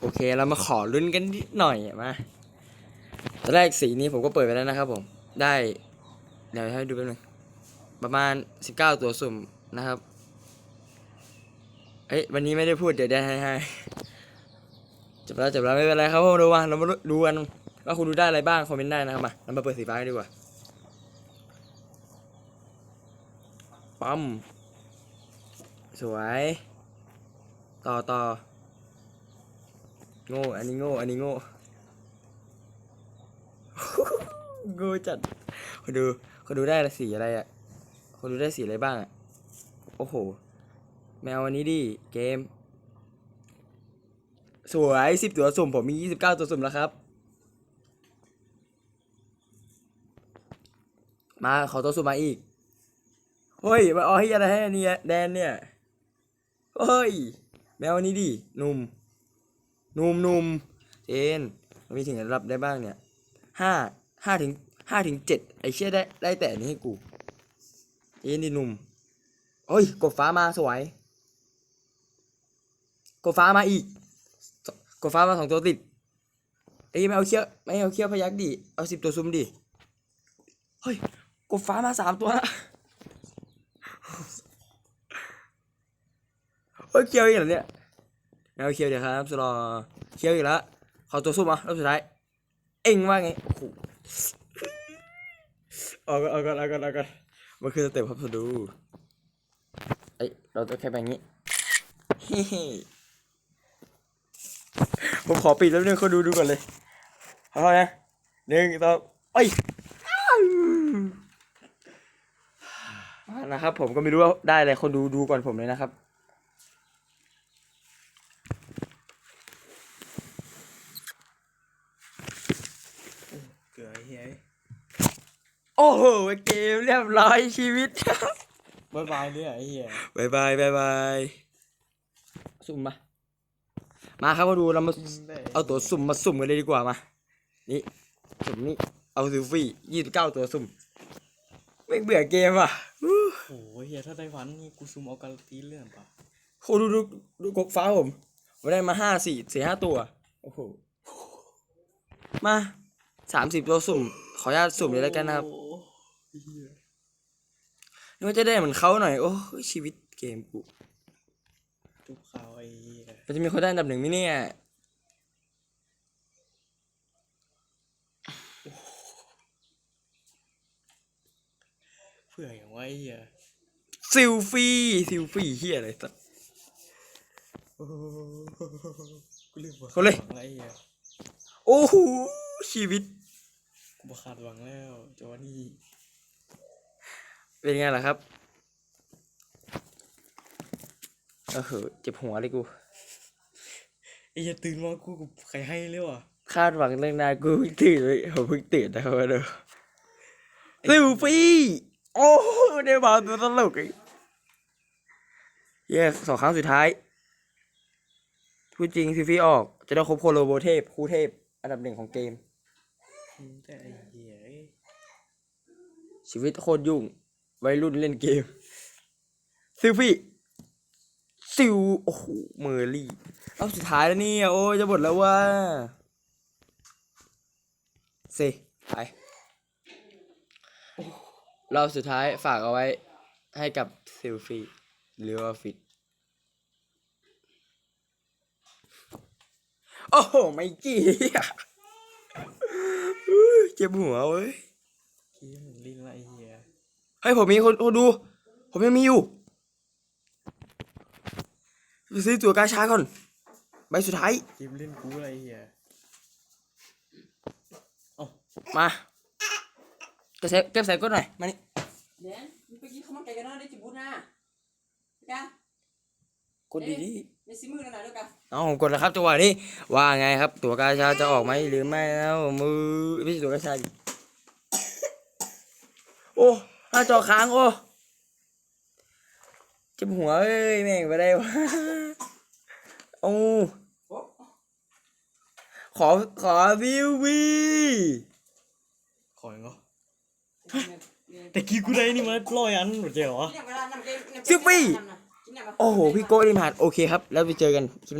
โอเคเรามาขอลุ้นกันนิดหน่อยมาตอนแรกสีนี้ผมก็เปิดไปแล้วนะครับผมได้ เดี๋ยวให้ดูแป๊บนึงประมาณ 19 ตัวสุ่มนะครับเอ้ยวันนี้ไม่ได้พูดเดี๋ยวได้ให้ให้จบแล้วจบแล้วไม่เป็นไรครับผมดูว่าเรามาดูกันว่าคุณดูได้อะไรบ้างคอมเมนต์ได้นะครับมาเรามาเปิดสีฟ้าดีกว่าปั๊มสวย ต่อต่อ โง่อันนี้โง่อันนี้โง่โง่จัดคนดูคนดูได้สีอะไรอะคนดูได้สีอะไรบ้างอะโอ้โหแมวอันนี้ดิเกม สวยสิบตัวสุ่มผมมียี่สิบเก้าตัวสุ่มแล้วครับ มาขอตัวสุ่มมาอีกเฮ้ยมาเอาให้อะไรให้อันเนี่ยแดนเนี่ยเฮ้ยแมวอันนี้ดิหนุ่มห นุ่มหนุ่มเจนมันมีถึงระดับได้บ้างเนี่ยห้าห้าถึงห้าถึงเจ็ดไอเชี่ยได้ได้แต่นี้ให้กูเจนดิหนุ่มเฮ้ยกดฟ้ามาสวยกดฟ้ามาอีกกดฟ้ามาสองตัวติดเอ้ไม่เอาเขี้ยวไม่เอาเขี้ยวพยักดิเอาสิบตัวซุ่มดิเฮ้ยกดฟ้ามาสามตัวละเฮ้ยเขี้ยวอีกแล้วเนี่ย ไม่เอาเขี้ยวเดี๋ยวครับสลอเขียวอีกแล้วขอตัวซุ่มอะรอบสุดท้าย เอ็งว่าไงโอ้โหเอากันเอากันเอากันเอากันมันคือสเต็ปครับสดูเอ้ยเราจะแค่แบบนี้ผมขอปิดแล้วนึงคนดูดูก่อนเลยเอาละนะหนึ่งสอไปมานะครับผมก็ไม่รู้ว่าได้อะไรคนดูดูก่อนผมเลยนะครับ เกลือไอ้เฮีย โอ้โหเกมเรียบร้อยชีวิตบายบายเนี่ยไอ้เฮียบายบายบายบายสุ่มมามาครับมาดูเรามาเอาตัวสุ่มมาสุ่มกันเลยดีกว่ามา นี่สุ่มนี่เอาซิลฟี่ยี่สิบเก้าตัวสุ่ม ไม่เบื่อเกมอะอู้โอ้โหเฮียถ้าได้ฟันนี่กูซูมเอาการันตีเรื่องเปล่าโหดูดูดูกบฟ้าผมผมได้มาห้าสี่สี่ห้าตัว โอ้โห มาสามสิบตัวสุ่ม ขออนุญาตสุ่มเลยแล้วกันนะครับ โอ้โหเฮียนี่ว่าจะได้เหมือนเขาหน่อย โอ้ยชีวิตเกมกูจุกข่าวไอ้เฮียมันจะมีคนได้อันดับหนึ่งไหมเนี่ย เพื่ออย่างว่าไอ้เฮียซิลฟี่ซิลฟี่เฮียอะไรสัก โอ้โหกูลืมว่าเขาเลยหวังแล้วไอ้เฮียโอ้โหชีวิต กูประคาดหวังแล้วจอนี่ เป็นไงล่ะครับเออเหอะเจ็บหัวเลยกูไอ้เฮียตื่นมากูกับใครให้เลยว่ะคาดหวังเรื่องนานกูเพิ่งตื่นเลยผมเพิ่งตื่นนะครับมาดูซิลฟี่โอ้โหได้มาตัวตลกอีกเย้สองครั้งสุดท้ายพูดจริงซิลฟี่ออก จะได้ครบโคโลโบเทพครูเทพ อันดับหนึ่งของเกมอืมแต่ไอ้เฮียเอ้ยชีวิตโคตรยุ่ง วัยรุ่นเล่นเกมซิลฟี่ซิลโอ้โหเมอร์ลี่รอบสุดท้ายแล้วเนี่ยโอ้ยจะหมดแล้วว่าเซไปเรอบสุดท้ายฝากเอาไว้ให้กับซิลฟี่หรือว่าฟิตโอ้โห ไม่กี้เจ็บหัวเว้ยขี้เหมือนลิ้นละไอ้เฮีย ฮ้ยผมมีคนคนดู ผมยังมีอยู่ไปซื้อตัวกาชาก่อนใบสุดท้ายเกมเล่นกูละไอ้เฮียมาเก็บใส่เก็บใส่ก้นหน่อยมานี่เดี๋ยวมึงไปกินข้าวมันไก่กันนะได้จิบุญนะกันกดดีในซิมือหน่อยด้วยกันๆเอาผมกดแล้วครับจังหวะนี้ว่าไงครับ ตัวกาชาจะออกไหมหรือไม่แล้วมือไม่ใช่ตัวกาชาดิโอ้ห น้าจอค้างโอ้เจ็บหัวเอ้ยแม่งไปได้วะโอ้โอ้ขอขอวิววีขออย่างเงาะแต่กี้กูได้นี่มาร้อยอันหมดเลยเหรอโอ้โหพี่โก้ดิมหาดโอเคครับ แล้วไปเจอกันคลิปหน้า